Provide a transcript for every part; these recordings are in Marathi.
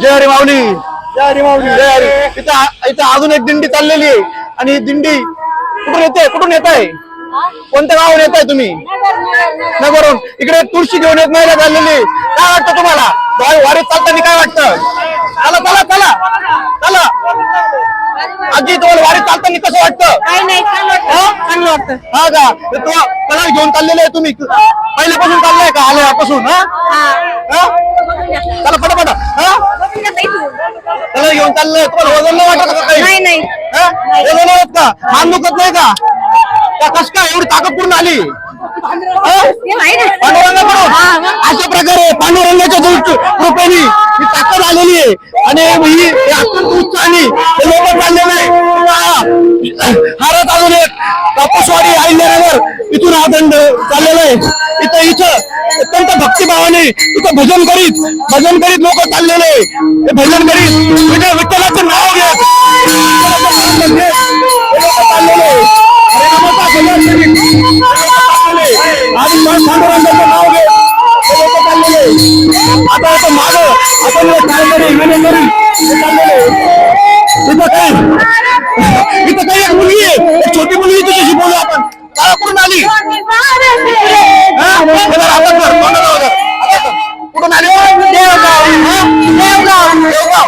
जय हरी माऊली. जय हरी माऊली. जय हरी. इथं इथं अजून एक दिंडी चाललेली आहे. आणि ही दिंडी कुठून येते? कुठून येत आहे कोणत्या गावाहून येत आहे तुम्ही? नगरून इकडे तुळशी घेऊन येत नाही चाललेली काय वाटतं तुम्हाला? वारी- वारीत चालताना काय वाटतं? चला चला चला. चला. आजी तुम्हाला वारीत चालताना कसं वाटतं? काही नाही वाटतं. चांगलं वाटतं. हा का? तर तो कलर घेऊन चाललेले आहे तुम्ही. पहिल्यापासून चाललाय का? आल्यापासून हा? हा? चला हा कलर घेऊन चाललंय. तुम्हाला वजन नाही वाटत का काही? नाही नाही. हा? वजन नाही होत का? मान दुखत नाही का? का कस काय एवढी ताकद पूर्ण आली? हा? पांडुरंगाकडून? अशा प्रकारे पांडुरंगाच्या दृष्टी कृपेने ही ताकद आलेली आहे. आणि ही ही अत्यंत उत्साहाने हे लोक चाललेले आहे हारत अजून एक कापूसवाडी अहिल्यानगर इथून हा दंड चाललेला आहे. इथं इथं. अत्यंत भक्तिभावाने इथं भजन करीत भजन करीत लोक चाललेले हे भजन करीत विठ्ठल- विठ्ठलाचं नाव घेत आणि पांडुरंगाचं नाव घेत हे लोक चाललेले आता माग आपण काहीतरी विनय करी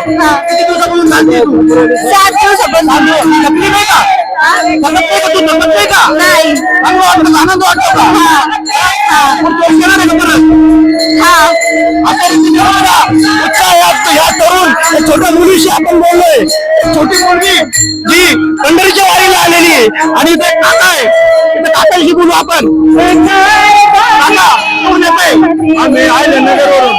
किती दिवसापासून चालते तू? सात दिवसापासून. नक्की नाही का? नक्की नाही का तू? नक्की नाही का? नाही. चांगलं वाटतं का? आनंद वाटतो का? पुढच्या वर्षी येणार आहे का परत? हा. आता किती बघा, उत्साह आहे आता ह्या तरुण. या छोट्या मुलीशी आपण बोललोय. छोटी मुलगी जी पंढरीच्या वारीला आलेली आहे. आणि इथे एक काका आहे. इथे काकाशी बोलू आपण. काका कोण येतंय? आम्ही आयले नगरवरून.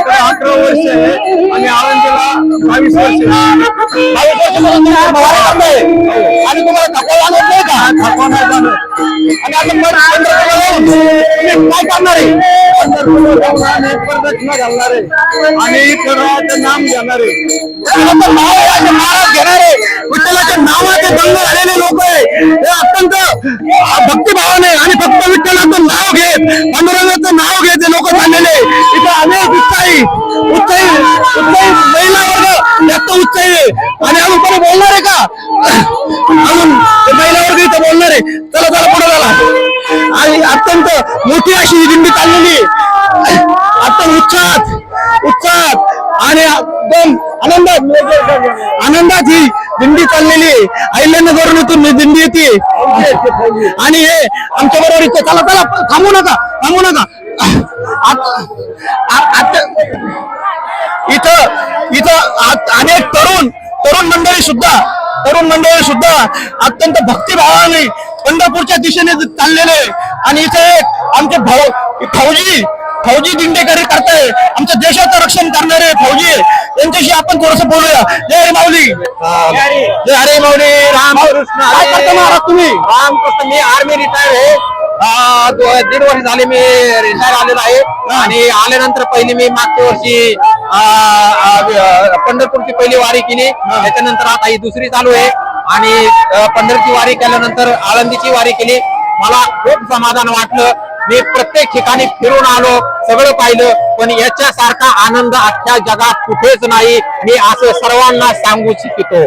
इकडे अठरा वर्ष आहे आणि आळंदीला बावीस वर्ष. आणि तुम्हाला थकवा जाणवत नाही का? थकवा नाही जाणवत. आणि आता मग पंढरपूरला जाऊन तुम्ही काय करणार आहे? प्रदक्षिणा घालणार आहे. आणि विठ्ठलाचं नाम घेणार आहे. महाराज विठ्ठलाच्या नावाचे दंग झालेले लोक आहे. हे अत्यंत भक्तिभावाने आणि फक्त विठ्ठलाचं नाव घेत पांडुरंगाचं नाव घेत लोक चाललेले इथं अनेक उत्साही उत्साही उत्साही महिला वर्ग जास्त उत्साही आहे. आणि अजून कोणी बोलणार आहे का? अजून महिला वर्ग इथं बोलणार आहे. चला चला पुढे झाला आणि अत्यंत मोठी अशी ही दिंडी चाललेली आहे. अत्यंत उत्साहात उत्साहात आणि एकदम आनंदात आनंदात ही दिंडी चाललेली आहे. अहिल्यानगरून इथून ही दिंडी येते. आणि हे आमच्या बरोबर इथं चला चला थांबू नका थांबू नका. इथं इथं आ- अनेक तरुण तरुण मंडळी सुद्धा तरुण मंडळी सुद्धा अत्यंत भक्तिभावाने पंढरपूरच्या दिशेने चाललेले. आणि इथे आमचे भाऊ फौजी फौजी दिंडेकरी करताय. आमच्या देशाचं रक्षण करणारे फौजी. यांच्याशी आपण थोडस बोलूया. जय हरी माऊली. जय हरी. माऊली. राम कृष्ण काय. करता महाराज तुम्ही? रामकृष्ण मी आर्मी रिटायर आहे. दीड वर्ष झाले मी रिटायर आलेलो आहे. आणि आल्यानंतर पहिली मी मागच्या वर्षी पंढरपूरची पहिली वारी केली. त्याच्यानंतर आता ही दुसरी चालू आहे. आणि पंढरची वारी केल्यानंतर आळंदीची वारी केली. मला खूप समाधान वाटलं. मी प्रत्येक ठिकाणी फिरून आलो सगळं पाहिलं. पण याच्यासारखा आनंद अख्ख्या जगात कुठेच नाही. मी असं सर्वांना सांगू इच्छितो.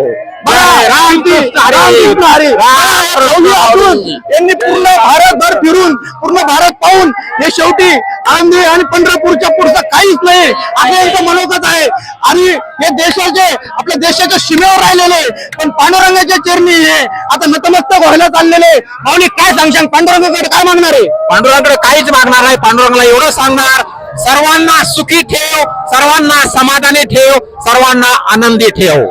यांनी पूर्ण भारतभर फिरून पूर्ण भारत पाहून हे शेवटी आळंदी आणि पंढरपूरच्या पुढचं काहीच नाही. असं यांचं मनोगत आहे. आणि हे देशाचे आपल्या देशाच्या सीमेवर राहिलेले पण पांडुरंगाच्या चरणी हे आता नतमस्तक व्हायला चाललेले माऊली काय सांगशाल पांडुरंगाकडे काय मागणार आहे? पांडुरंगाकडे काहीच मागणार नाही. पांडुरंगाला एवढं सांगणार सर्वांना सुखी ठेव सर्वांना समाधानी ठेव सर्वांना आनंदी ठेव.